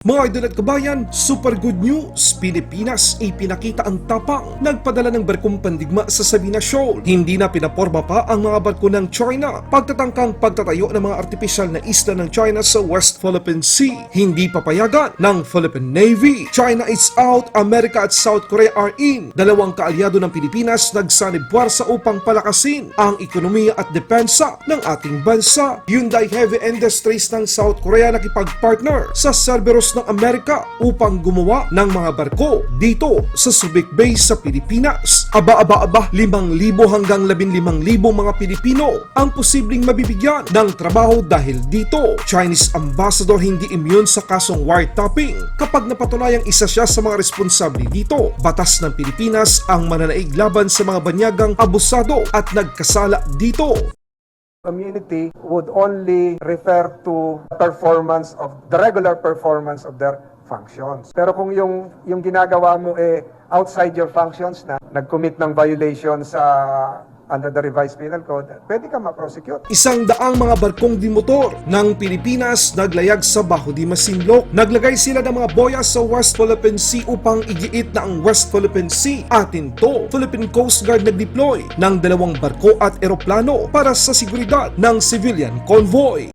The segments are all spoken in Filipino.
Mga idol at kabayan, super good news! Pilipinas ipinakita ang tapang nagpadala ng barkong pandigma sa Sabina Shoal. Hindi na pinaporma pa ang mga barko ng China pagtatangkang pagtatayo ng mga artipisyal na isla ng China sa West Philippine Sea. Hindi papayagan ng Philippine Navy. China is out, Amerika at South Korea are in. Dalawang kaalyado ng Pilipinas nagsanib puwersa upang palakasin ang ekonomiya at depensa ng ating bansa. Hyundai Heavy Industries ng South Korea nakipag-partner sa Cerberus ng Amerika upang gumawa ng mga barko dito sa Subic Bay sa Pilipinas. Aba-aba-aba, 5,000 hanggang 15,000 mga Pilipino ang posibleng mabibigyan ng trabaho dahil dito. Chinese ambassador hindi immune sa kasong wiretapping kapag napatunayang isa siya sa mga responsable dito. Batas ng Pilipinas ang mananaig laban sa mga banyagang abusado at nagkasala dito. Community would only refer to performance of the regular performance of their functions. Pero kung yung yung ginagawa mo eh outside your functions na nag-commit ng violation sa under the revised penal code, pwede ka ma-prosecute. Isang daang mga barkong dimotor ng Pilipinas naglayag sa Baho di Masinloc. Naglagay sila ng mga boya sa West Philippine Sea upang igiit na ang West Philippine Sea. Atin to, Philippine Coast Guard nag-deploy ng dalawang barko at eroplano para sa seguridad ng civilian convoy.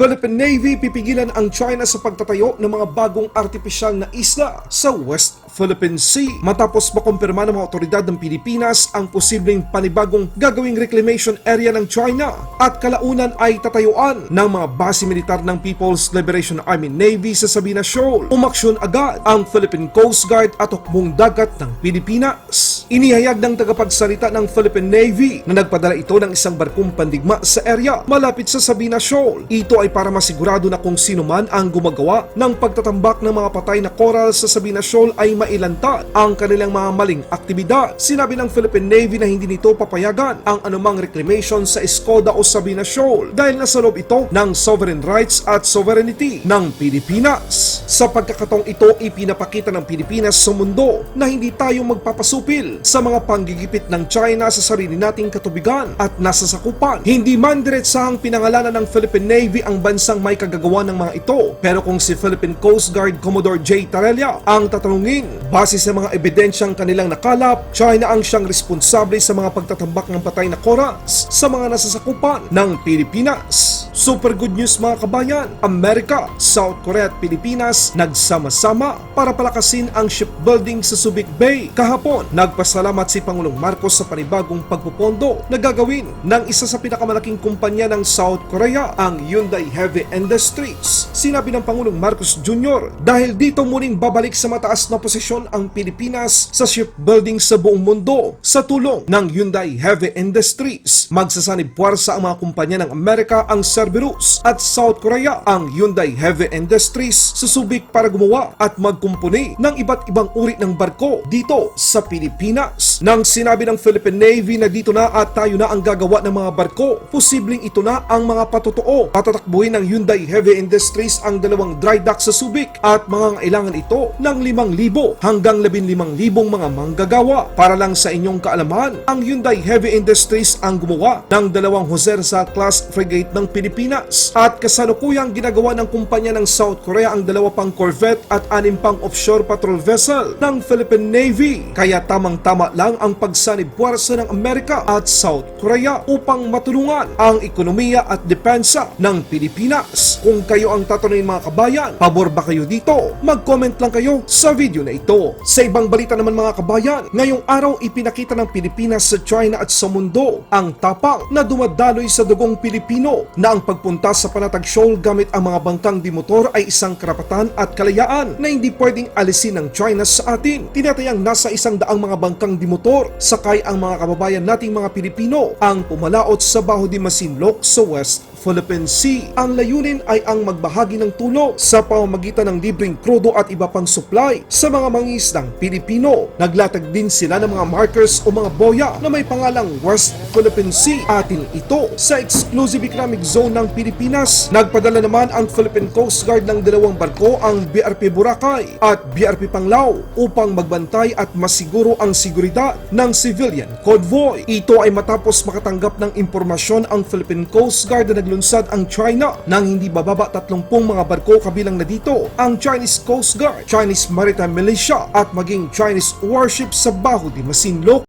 Philippine Navy pipigilan ang China sa pagtatayo ng mga bagong artipisyal na isla sa West Philippine Sea matapos makumpirma ng mga otoridad ng Pilipinas ang posibleng panibagong gagawing reclamation area ng China at kalaunan ay tatayuan ng mga base militar ng People's Liberation Army Navy sa Sabina Shoal. Umaksyon agad ang Philippine Coast Guard at hukbong dagat ng Pilipinas. Inihayag ng tagapagsalita ng Philippine Navy na nagpadala ito ng isang barkong pandigma sa area malapit sa Sabina Shoal. Ito ay para masigurado na kung sino man ang gumagawa ng pagtatambak ng mga patay na coral sa Sabina Shoal ay mailantad ang kanilang mga maling aktibidad. Sinabi ng Philippine Navy na hindi nito papayagan ang anumang reclamation sa Escoda o Sabina Shoal dahil nasa loob ito ng sovereign rights at sovereignty ng Pilipinas. Sa pagkakataong ito, ipinapakita ng Pilipinas sa mundo na hindi tayo magpapasupil sa mga panggigipit ng China sa sarili nating katubigan at nasasakupan. Hindi man diretsahang pinangalanan ng Philippine Navy ang bansang may kagagawa ng mga ito. Pero kung si Philippine Coast Guard Commodore J. Tarella ang tatanungin, base sa mga ebidensyang kanilang nakalap, China ang siyang responsable sa mga pagtatambak ng patay na corals sa mga nasasakupan ng Pilipinas. Super good news mga kabayan, Amerika, South Korea at Pilipinas nagsama-sama para palakasin ang shipbuilding sa Subic Bay. Kahapon, nagpasalamat si Pangulong Marcos sa panibagong pagpupondo na gagawin ng isa sa pinakamalaking kumpanya ng South Korea, ang Hyundai Heavy Industries. Sinabi ng Pangulong Marcos Jr. dahil dito muling babalik sa mataas na posisyon ang Pilipinas sa shipbuilding sa buong mundo sa tulong ng Hyundai Heavy Industries. Magsasanib puwersa ang mga kumpanya ng Amerika ang Cerberus at South Korea ang Hyundai Heavy Industries sa Subic para gumawa at magkumpuni ng iba't ibang uri ng barko dito sa Pilipinas. Nang sinabi ng Philippine Navy na dito na at tayo na ang gagawa ng mga barko, posibleng ito na ang mga patotoo. Patatakbuhin ng Hyundai Heavy Industries ang dalawang dry dock sa Subic at mga kailangan ito ng 5,000 hanggang 15,000 mga manggagawa. Para lang sa inyong kaalaman, ang Hyundai Heavy Industries ang gumawa ng dalawang Jose Rizal class frigate ng Pilipinas at kasalukuyang ginagawa ng kumpanya ng South Korea ang dalawa pang corvette at anim pang offshore patrol vessel ng Philippine Navy. Kaya tamang-tama lang ang pagsanib puwersa ng Amerika at South Korea upang matulungan ang ekonomiya at depensa ng Pilipinas. Kung kayo ang tatanungin mga kabayan, pabor ba kayo dito? Mag-comment lang kayo sa video na ito. Sa ibang balita naman mga kabayan, ngayong araw ipinakita ng Pilipinas sa China at sa mundo ang tapang na dumadaloy sa dugong Pilipino na ang pagpunta sa Panatag Shoal gamit ang mga bangkang dimotor ay isang karapatan at kalayaan na hindi pwedeng alisin ng China sa atin. Tinatayang nasa isang daang mga bangkang dimotor sakay ang mga kababayan nating mga Pilipino ang pumalaot sa Baho di Masinloc sa West Philippine Sea. Ang layunin ay ang magbahagi ng tulong sa pamamagitan ng libreng krudo at iba pang supply sa mga mangisdang Pilipino. Naglatag din sila ng mga markers o mga boya na may pangalang West Philippine Sea. Atin ito sa exclusive economic zone ng Pilipinas. Nagpadala naman ang Philippine Coast Guard ng dalawang barko ang BRP Boracay at BRP Panglao upang magbantay at masiguro ang seguridad ng civilian convoy. Ito ay matapos makatanggap ng impormasyon ang Philippine Coast Guard na naglunsad ang China nang hindi bababa 30 mga barko kabilang na dito ang Chinese Coast Guard, Chinese Maritime Militia at maging Chinese warship sa Baho de Masinloc.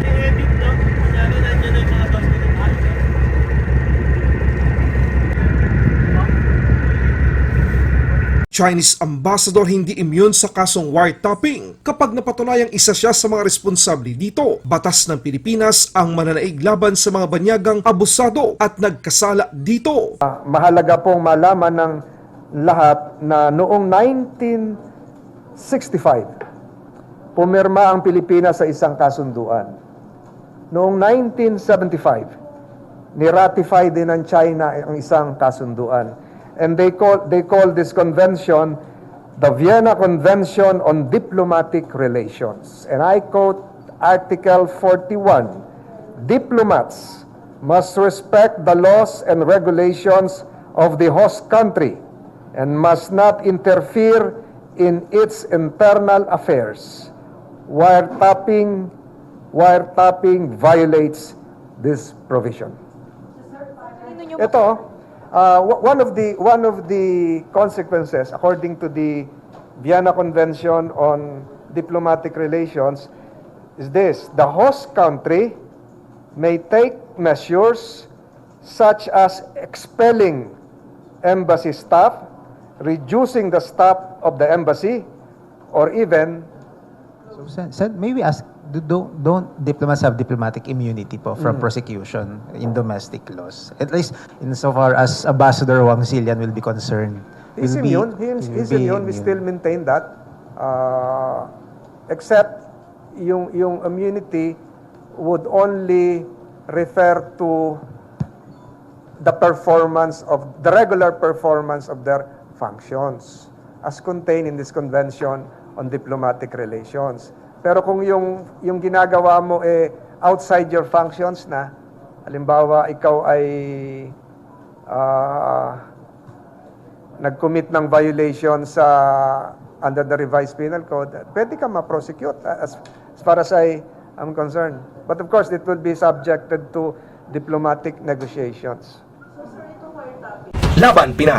I-edit no? Kunyari nandiyan na yung mga bus nito. Chinese ambassador hindi immune sa kasong wiretapping kapag napatunayang isa siya sa mga responsable dito. Batas ng Pilipinas ang mananaig laban sa mga banyagang abusado at nagkasala dito. Ah, mahalaga pong malaman ng lahat na noong 1965, pumirma ang Pilipinas sa isang kasunduan. Noong 1975, niratify din ng China ang isang kasunduan. And they call, they call this convention the Vienna Convention on Diplomatic Relations. And I quote Article 41, Diplomats must respect the laws and regulations of the host country and must not interfere in its internal affairs. Wiretapping, wiretapping violates this provision. Ito, uh, one of the one of the consequences according to the Vienna Convention on Diplomatic Relations is this: the host country may take measures such as expelling embassy staff, reducing the staff of the embassy, or even So, Sen, Sen, may we ask, do, do, don't diplomats have diplomatic immunity po from prosecution in domestic laws? At least insofar as Ambassador Wang Xilian will be concerned. He's will be- immune. He's, will he's be immune. We still maintain that. Uh, except yung, yung immunity would only refer to the performance of, the regular performance of their functions as contained in this Convention on Diplomatic Relations. Pero kung yung, yung ginagawa mo eh outside your functions na, halimbawa ikaw ay ah, nag-commit ng violation sa under the revised penal code, pwede ka ma-prosecute as, as far as I am concerned. But of course, it will be subjected to diplomatic negotiations. Laban Pinas.